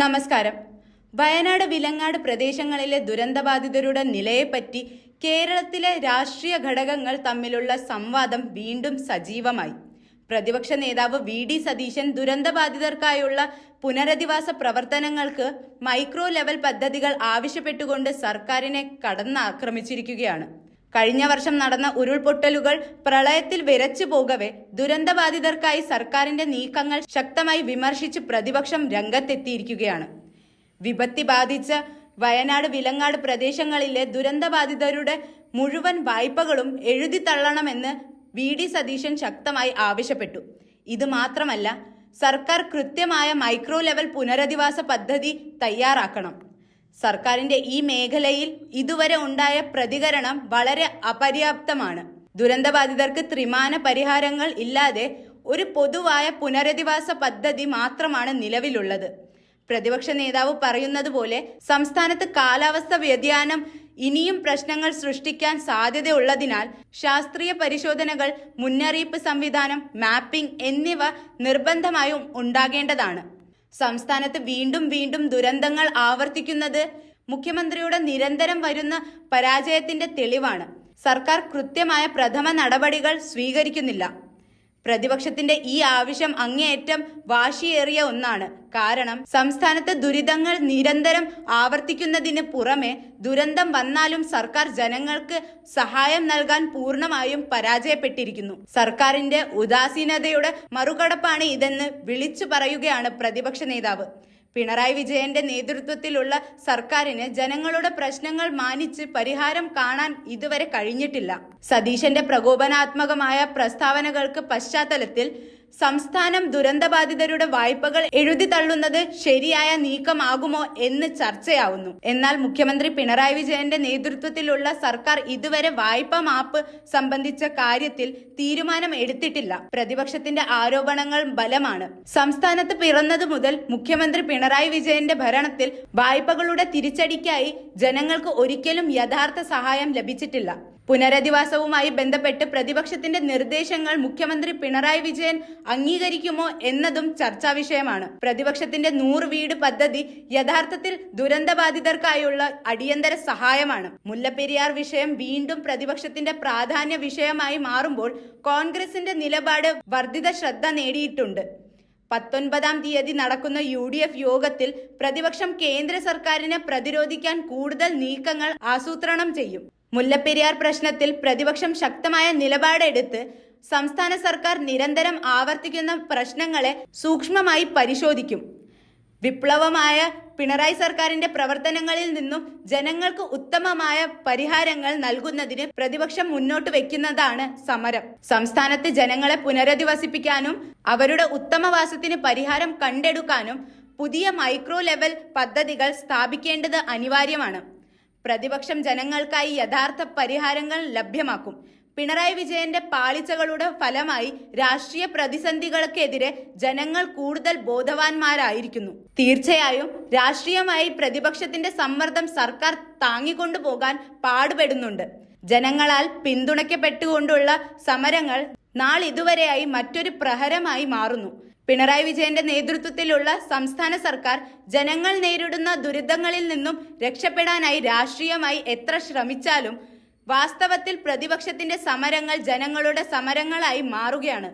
നമസ്കാരം. വയനാട് വിലങ്ങാട് പ്രദേശങ്ങളിലെ ദുരന്തബാധിതരുടെ നിലയെപ്പറ്റി കേരളത്തിലെ രാഷ്ട്രീയ ഘടകങ്ങൾ തമ്മിലുള്ള സംവാദം വീണ്ടും സജീവമായി. പ്രതിപക്ഷ നേതാവ് വി ഡി സതീശൻ ദുരന്തബാധിതർക്കായുള്ള പുനരധിവാസ പ്രവർത്തനങ്ങൾക്ക് മൈക്രോ ലെവൽ പദ്ധതികൾ ആവശ്യപ്പെട്ടുകൊണ്ട് സർക്കാരിനെ കടന്നാക്രമിച്ചിരിക്കുകയാണ്. കഴിഞ്ഞ വർഷം നടന്ന ഉരുൾപൊട്ടലുകൾ പ്രളയത്തിൽ വിരച്ചു പോകവെ ദുരന്തബാധിതർക്കായി സർക്കാരിന്റെ നീക്കങ്ങൾ ശക്തമായി വിമർശിച്ച് പ്രതിപക്ഷം രംഗത്തെത്തിയിരിക്കുകയാണ്. വിപത്തി ബാധിച്ച വയനാട് വിലങ്ങാട് പ്രദേശങ്ങളിലെ ദുരന്തബാധിതരുടെ മുഴുവൻ വായ്പകളും എഴുതി തള്ളണമെന്ന് വി ഡി സതീശൻ ശക്തമായി ആവശ്യപ്പെട്ടു. ഇത് മാത്രമല്ല സർക്കാർ കൃത്യമായ മൈക്രോ ലെവൽ പുനരധിവാസ പദ്ധതി തയ്യാറാക്കണം. സർക്കാരിന്റെ ഈ മേഖലയിൽ ഇതുവരെ ഉണ്ടായ പ്രതികരണം വളരെ അപര്യാപ്തമാണ്. ദുരന്തബാധിതർക്ക് ത്രിമാന പരിഹാരങ്ങൾ ഇല്ലാതെ ഒരു പൊതുവായ പുനരധിവാസ പദ്ധതി മാത്രമാണ് നിലവിലുള്ളത്. പ്രതിപക്ഷ നേതാവ് പറയുന്നത് പോലെ സംസ്ഥാനത്ത് കാലാവസ്ഥ വ്യതിയാനം ഇനിയും പ്രശ്നങ്ങൾ സൃഷ്ടിക്കാൻ സാധ്യതയുള്ളതിനാൽ ശാസ്ത്രീയ പരിശോധനകൾ മുന്നറിയിപ്പ് സംവിധാനം മാപ്പിംഗ് എന്നിവ നിർബന്ധമായും ഉണ്ടാകേണ്ടതാണ്. സംസ്ഥാനത്ത് വീണ്ടും വീണ്ടും ദുരന്തങ്ങൾ ആവർത്തിക്കുന്നത് മുഖ്യമന്ത്രിയുടെ നിരന്തരം വരുന്ന പരാജയത്തിന്റെ തെളിവാണ്. സർക്കാർ കൃത്യമായ പ്രഥമ നടപടികൾ സ്വീകരിക്കുന്നില്ല. പ്രതിപക്ഷത്തിന്റെ ഈ ആവശ്യം അങ്ങേയറ്റം വാശിയേറിയ ഒന്നാണ്. കാരണം സംസ്ഥാനത്ത് ദുരിതങ്ങൾ നിരന്തരം ആവർത്തിക്കുന്നതിന് പുറമെ ദുരന്തം വന്നാലും സർക്കാർ ജനങ്ങൾക്ക് സഹായം നൽകാൻ പൂർണമായും പരാജയപ്പെട്ടിരിക്കുന്നു. സർക്കാരിന്റെ ഉദാസീനതയുടെ മറുകടപ്പാണ് ഇതെന്ന് വിളിച്ചു പറയുകയാണ് പ്രതിപക്ഷ നേതാവ്. പിണറായി വിജയന്റെ നേതൃത്വത്തിലുള്ള സർക്കാരിന് ജനങ്ങളുടെ പ്രശ്നങ്ങൾ മാനിച്ച് പരിഹാരം കാണാൻ ഇതുവരെ കഴിഞ്ഞിട്ടില്ല. സതീശന്റെ പ്രകോപനാത്മകമായ പ്രസ്താവനകൾക്ക് പശ്ചാത്തലത്തിൽ സംസ്ഥാനം ദുരന്തബാധിതരുടെ വായ്പകൾ എഴുതി തള്ളുന്നത് ശരിയായ നീക്കമാകുമോ എന്ന് ചർച്ചയാവുന്നു. എന്നാൽ മുഖ്യമന്ത്രി പിണറായി വിജയന്റെ നേതൃത്വത്തിലുള്ള സർക്കാർ ഇതുവരെ വായ്പ മാപ്പ് സംബന്ധിച്ച കാര്യത്തിൽ തീരുമാനം എടുത്തിട്ടില്ല. പ്രതിപക്ഷത്തിന്റെ ആരോപണങ്ങൾ ബലമാണ്. സംസ്ഥാനത്ത് പിറന്നതു മുതൽ മുഖ്യമന്ത്രി പിണറായി വിജയന്റെ ഭരണത്തിൽ വായ്പകളുടെ തിരിച്ചടിക്കായി ജനങ്ങൾക്ക് ഒരിക്കലും യഥാർത്ഥ സഹായം ലഭിച്ചിട്ടില്ല. പുനരധിവാസവുമായി ബന്ധപ്പെട്ട് പ്രതിപക്ഷത്തിന്റെ നിർദ്ദേശങ്ങൾ മുഖ്യമന്ത്രി പിണറായി വിജയൻ അംഗീകരിക്കുമോ എന്നതും ചർച്ചാ വിഷയമാണ്. പ്രതിപക്ഷത്തിന്റെ നൂറ് വീട് പദ്ധതി യഥാർത്ഥത്തിൽ ദുരന്തബാധിതർക്കായുള്ള അടിയന്തര സഹായമാണ്. മുല്ലപ്പെരിയാർ വിഷയം വീണ്ടും പ്രതിപക്ഷത്തിന്റെ പ്രാധാന്യ വിഷയമായി മാറുമ്പോൾ കോൺഗ്രസിന്റെ നിലപാട് വർദ്ധിത ശ്രദ്ധ നേടിയിട്ടുണ്ട്. പത്തൊൻപതാം തീയതി നടക്കുന്ന യു ഡി എഫ് യോഗത്തിൽ പ്രതിപക്ഷം കേന്ദ്ര സർക്കാരിനെ പ്രതിരോധിക്കാൻ കൂടുതൽ നീക്കങ്ങൾ ആസൂത്രണം ചെയ്യും. മുല്ലപ്പെരിയാർ പ്രശ്നത്തിൽ പ്രതിപക്ഷം ശക്തമായ നിലപാടെടുത്ത് സംസ്ഥാന സർക്കാർ നിരന്തരം ആവർത്തിക്കുന്ന പ്രശ്നങ്ങളെ സൂക്ഷ്മമായി പരിശോധിക്കും. വിപ്ലവമായ പിണറായി സർക്കാരിന്റെ പ്രവർത്തനങ്ങളിൽ നിന്നും ജനങ്ങൾക്ക് ഉത്തമമായ പരിഹാരങ്ങൾ നൽകുന്നതിന് പ്രതിപക്ഷം മുന്നോട്ട് വെക്കുന്നതാണ് സമരം. സംസ്ഥാനത്തെ ജനങ്ങളെ പുനരധിവസിപ്പിക്കാനും അവരുടെ ഉത്തമവാസത്തിന് പരിഹാരം കണ്ടെടുക്കാനും പുതിയ മൈക്രോ ലെവൽ പദ്ധതികൾ സ്ഥാപിക്കേണ്ടത് അനിവാര്യമാണ്. പ്രതിപക്ഷം ജനങ്ങൾക്കായി യഥാർത്ഥ പരിഹാരങ്ങൾ ലഭ്യമാക്കും. പിണറായി വിജയന്റെ പാളിച്ചകളുടെ ഫലമായി രാഷ്ട്രീയ പ്രതിസന്ധികൾക്കെതിരെ ജനങ്ങൾ കൂടുതൽ ബോധവാന്മാരായിരിക്കുന്നു. തീർച്ചയായും രാഷ്ട്രീയമായി പ്രതിപക്ഷത്തിന്റെ സമ്മർദ്ദം സർക്കാർ താങ്ങിക്കൊണ്ടു പോകാൻ പാടുപെടുന്നുണ്ട്. ജനങ്ങളാൽ പിന്തുണയ്ക്കപ്പെട്ടുകൊണ്ടുള്ള സമരങ്ങൾ നാളിതുവരെയായി മറ്റൊരു പ്രഹരമായി മാറുന്നു. പിണറായി വിജയന്റെ നേതൃത്വത്തിലുള്ള സംസ്ഥാന സർക്കാർ ജനങ്ങൾ നേരിടുന്ന ദുരിതങ്ങളിൽ നിന്നും രക്ഷപ്പെടാനായി രാഷ്ട്രീയമായി എത്ര ശ്രമിച്ചാലും വാസ്തവത്തിൽ പ്രതിപക്ഷത്തിന്റെ സമരങ്ങൾ ജനങ്ങളുടെ സമരങ്ങളായി മാറുകയാണ്.